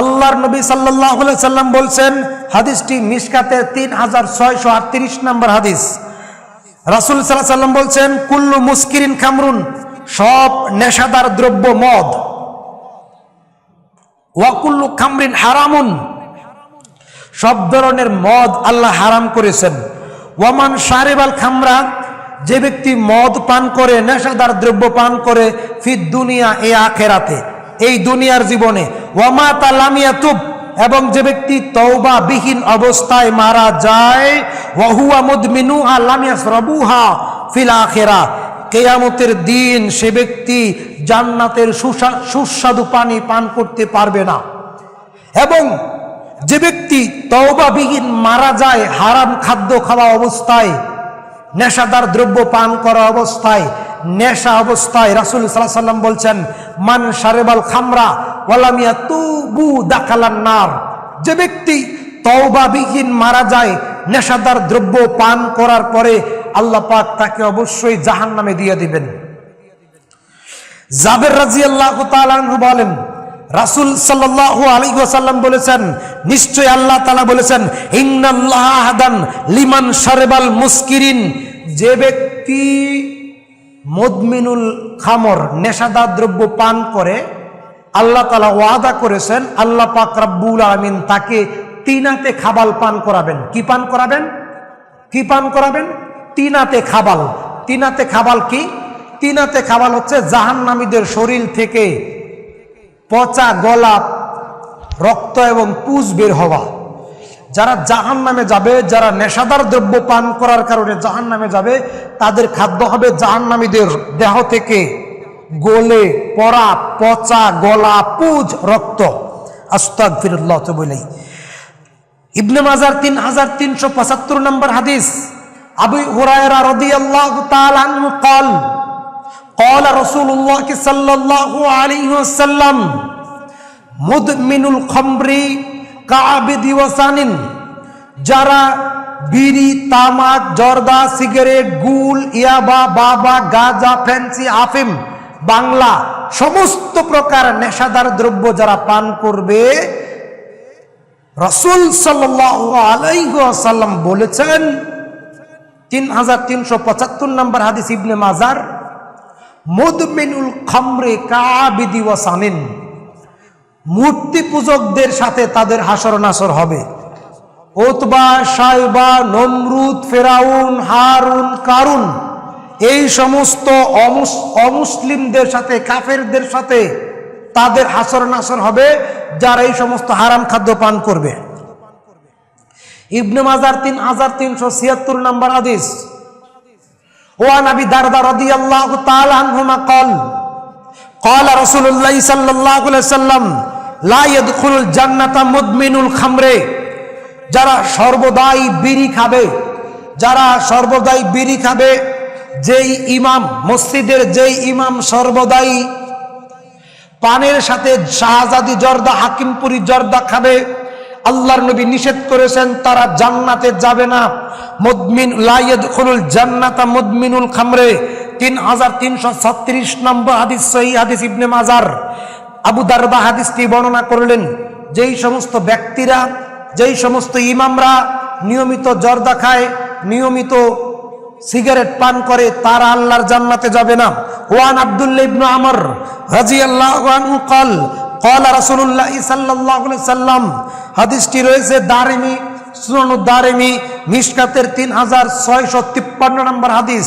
আল্লাহর নবী সাল্লাহ সাল্লাম বলছেন, হাদিসটি মিসকাতের তিন হাজার ছয়শো আটত্রিশ নম্বর হাদিস। রাসুল সাল্লাহ সাল্লাম বলছেন, কুল্লু মুস্কিরিন খামরুন, সব নেশাদার দ্রব্য মদ। ওয়াকুল্লু খামরিন হারামুন, সব ধরনের মদ আল্লাহ হারাম করেছেন। ওয়ামান সারেবাল খামরা, যে ব্যক্তি মদ পান করে, নেশাদার দ্রব্য পান করে, ফিদ দুনিয়া, এ আখেরাতে। এই দুনিয়ার জীবনে ওয়ামা তালামিয়া তুব, এবং যে ব্যক্তি তওবা বিহীন অবস্থায় মারা যায়, ওয়াহুয়া মুদমিনু আলামিয়াস রবুহা ফিল আখেরা। কেয়ামতের দিন সে ব্যক্তি জান্নাতের সুসা- সুস্বাদু পানি পান করতে পারবে না। এবং যে ব্যক্তি তওবাবিহীন মারা যায়, হারাম খাদ্য খাওয়া অবস্থায় নেশাদার দ্রব্য পান করা অবস্থায়, নেশা অবস্থায় রাসুল সাল্লাহ সাল্লাম বলছেন, মান সারেবাল খামরা ওয়ালামিয়া তুবু দাখালান নার। যে ব্যক্তি তওবাবিহীন মারা যায়, নেশাদার দ্রব্য পান করার পরে আল্লাহ পাক তাকে অবশ্যই জাহান নামে দিয়ে দিবেন। জাবের রাজি আল্লাহ বলেন, রাসুল সাল্লাহ আলী ওয়াসাল্লাম বলেছেন নিশ্চয় আল্লাহ তালা বলেছেন ইন্নাল্লাহাদান লিমান সারেবাল মুস্কিরিন যে ব্যক্তি মদমিনুল খামর নেশাদার দ্রব্য পান করে, আল্লাহ তালা ওয়াদা করেছেন, আল্লাহ পাক রাব্বুল আমিন তাকে তিনাতে খাবাল পান করাবেন। কি পান করাবেন? কি পান করাবেন? তিনাতে খাবাল। তিনাতে খাবাল কি? তিনাতে খাবাল হচ্ছে জাহান্নামীদের শরীর থেকে পচা গলা, রক্ত এবং পুজ বের হওয়া। যারা জাহান নামে যাবে যারা নেশাদার দ্রব্য পান করার কারণে জাহান নামে যাবে তাদের খাদ্য হবে জাহান্নামীদের দেহ থেকে গোলে পড়া পচা গলা পুজ রক্ত আস্তাক ফিরুল্লাহ তো বলেই ইবনে মাজার তিন হাজার তিনশো পঁচাত্তর নম্বর হাদিস আবু হুরায়রা রাদিয়াল্লাহু তাআলা আনহু قال قال رسول الله صلى الله عليه وسلم مدمن الخمر কাবেদি যারা বিড়ি, তামাক, জর্দা, সিগারেট, গুল, ইয়াবা, বাবা, গাজা, ফ্যান্সি আফিম বাংলা, সমস্ত প্রকার নেশাদার দ্রব্য যারা পান করবে, রসুল সাল্লাম বলেছেন, তিন হাজার তিনশো পঁচাত্তর নম্বর হাদিস ইবনে মাজার, মুদমিনুল খামরে কাবিদি ওয়াসানিন মূর্তি পূজকদের সাথে তাদের হাসর নাসর হবে ওতবা সাইবা নমরুদ ফেরাউন হারুন কারুন এই সমস্ত অমুস- অমুসলিমদের সাথে কাফেরদের সাথে তাদের হাসর নাসর হবে যারা এই সমস্ত হারাম খাদ্য পান করবে ইবনে মাজার তিন হাজার তিনশো ছিয়াত্তর নম্বর আদিস ওয়ান আবি দারদা রাদিয়াল্লাহু তাআলা আনহুমা قال قال رسول الله صلى الله عليه وسلم লাইদুল জান্নাতা মুদমিনুল খামরে। যারা সর্বদাই বিড়ি খাবে, যারা সর্বদাই বিড়ি খাবে, যেই ইমাম, মসজিদের যেই ইমাম সর্বদাই পানের সাথে শাহজাদি জর্দা, হাকিমপুরি জর্দা খাবে। আল্লাহর নবী নিষেধ করেছেন, তারা জান্নাতে যাবে না। মদমিন লাইদুল জান্নাতা মুদমিনুল খামরে। তিন হাজার তিনশো ছত্রিশ নম্বর হাদিস, সহি হাদিস ইবনে মাজার। আবু দারবা হাদিসটি বর্ণনা করলেন, যেই সমস্ত ব্যক্তিরা, যেই সমস্ত ইমামরা নিয়মিত জর্দা খায়, নিয়মিত সিগারেট পান করে, তারা আল্লাহর জান্নাতে যাবে না। ওয়ান আব্দুল্লা ইবনু আমর রাজি আল্লাহ কল কল রাসুল্লাহ সাল্লাহ সাল্লাম, হাদিসটি রয়েছে দারিমি সুনু দারিমি, মিসকাতের তিন হাজার ছয়শো তিপ্পান্ন নম্বর হাদিস।